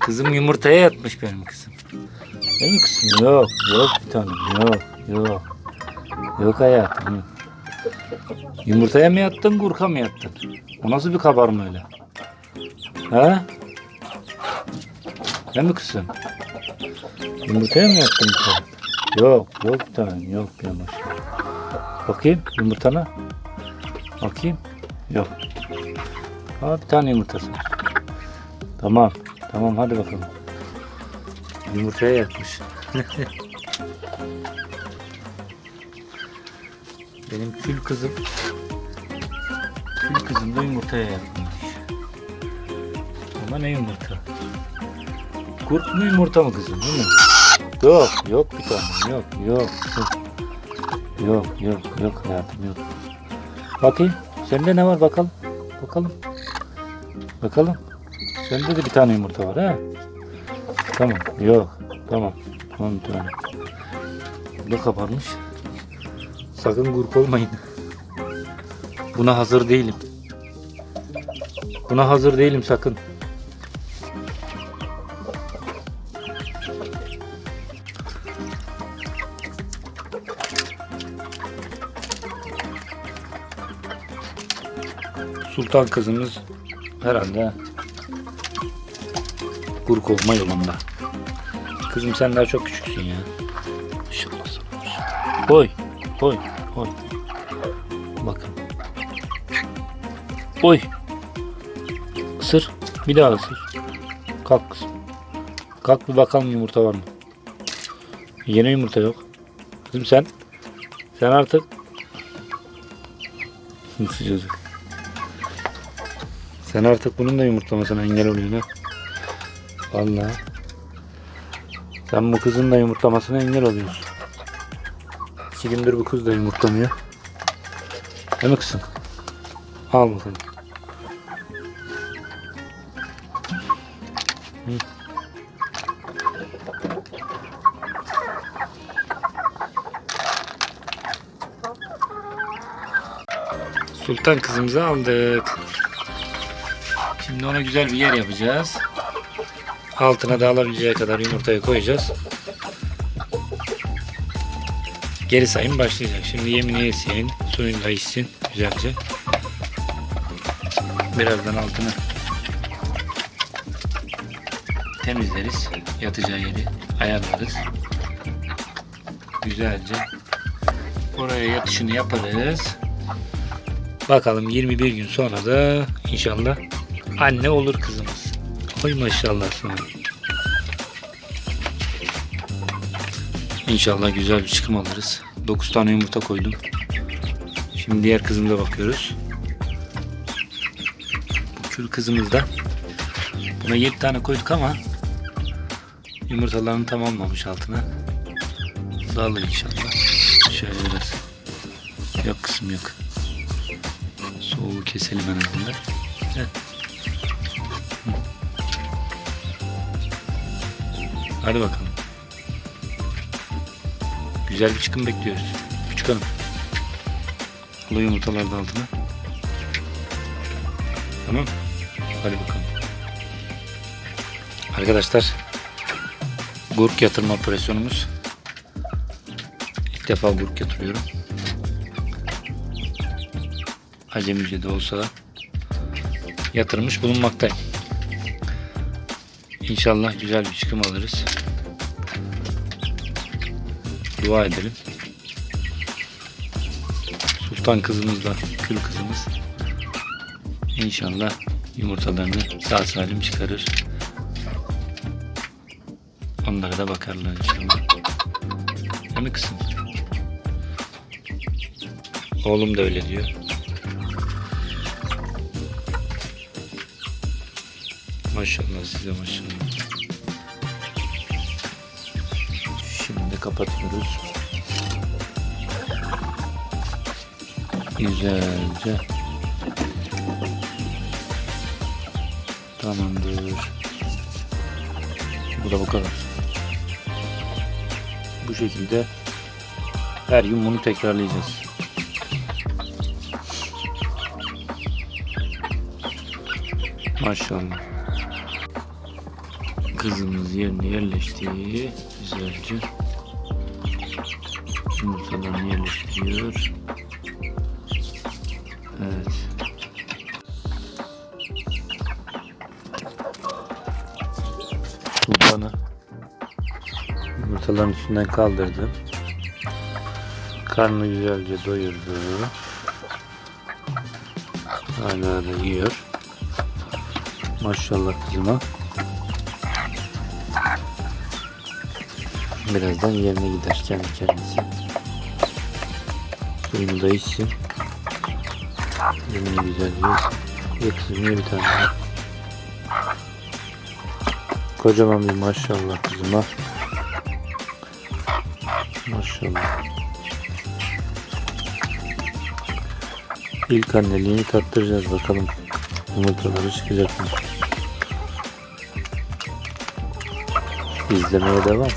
Kızım yumurtaya yatmış benim kızım. Değil mi kızım? Yok, yok bir tanem. Yok, yok. Yok hayatım. Yumurtaya mı yattın, kurka mı yattın? O nasıl bir kabarma öyle? Ha? Değil mi kızım? Yumurtaya mı yattın bir tanem? Yok, yok bir tanem. Yok bir tanem. Bakayım yumurtana. Bakayım. Yok. Aa, bir tane yumurtası. Tamam. Tamam hadi bakalım. Yumurtaya yatmış. Benim kül kızım. Kül kızım da yumurtaya yatmış. Ama ne yumurta? Kurt mu yumurta mı kızım değil mi? Yok yok bir tane yok yok. Yok yok yok, hayatım yok. Bakayım sende ne var bakalım. Bakalım. Bakalım. Sende de bir tane yumurta var ha. Tamam. Yok. Tamam. Tamam bir tane. Bu da kabarmış. Sakın grup olmayın. Buna hazır değilim. Buna hazır değilim sakın. Sultan kızımız herhalde Kurk olma yolunda. Kızım sen daha çok küçüksün ya. İnşallah sana. Oy, oy, oy. Bakın. Oy. Isır. Bir daha ısır. Kalk kızım. Kalk bir bakalım yumurta var mı? Yeni yumurta yok. Kızım sen. Sen artık. Sıcacık. Sen artık bunun da yumurtlamasına engel oluyorsun ha. Vallahi. Sen bu kızın da yumurtlamasına engel oluyorsun. İki gündür bu kız da yumurtlamıyor. Değil mi kızım? Al bakalım. Sultan kızımızı aldık. Şimdi ona güzel bir yer yapacağız. Altına da alabileceği kadar yumurtayı koyacağız. Geri sayım başlayacak. Şimdi yemini yesin, suyunu da içsin güzelce. Birazdan altını temizleriz. Yatacağı yeri ayarlarız. Güzelce oraya yatışını yaparız. Bakalım 21 gün sonra da inşallah anne olur kızımız. Oy maşallah sana. İnşallah güzel bir çıkım alırız. 9 tane yumurta koydum. Şimdi diğer kızımıza bakıyoruz. Bu kül kızımız da. Buna 7 tane koyduk ama yumurtalarını tamamlamış altına. Bu da alır inşallah. Şöyle biraz. Yok kısım yok. Soğuğu keselim en azından. Evet. Hadi bakalım. Güzel bir çıkım bekliyoruz. Küçük hanım. Kola yumurtalar da altına. Tamam. Hadi bakalım. Arkadaşlar gurk yatırma operasyonumuz. İlk defa gurk yatırıyorum. Acemice de olsa yatırmış bulunmaktayım. İnşallah güzel bir çıkım alırız. Dua edelim. Sultan kızımız da kül kızımız. İnşallah yumurtalarını sağ salim çıkarır. Onlara da bakarlar inşallah. Mi kızım? Oğlum da öyle diyor. Maşallah size maşallah. Şimdi kapatıyoruz. Güzelce. Tamamdır. Bu da bu kadar. Bu şekilde her gün bunu tekrarlayacağız. Maşallah. Kızımız yerine yerleşti. Güzelce. Yumurtalarını yerleştiriyor. Evet. Sultanı yumurtaların üstünden kaldırdı. Karnını güzelce doyurdu. Hala da yiyor. Maşallah kızıma. Birazdan yerine gider kendi kendisi. Suyunu da içsin. Yemeğini güzel yesin. Ye kızım ye bir tane. Kocaman bir maşallah kızıma. Maşallah. İlk anneliğini tattıracağız bakalım. Yumurtaları çıkacak mı? İzlemeye devam.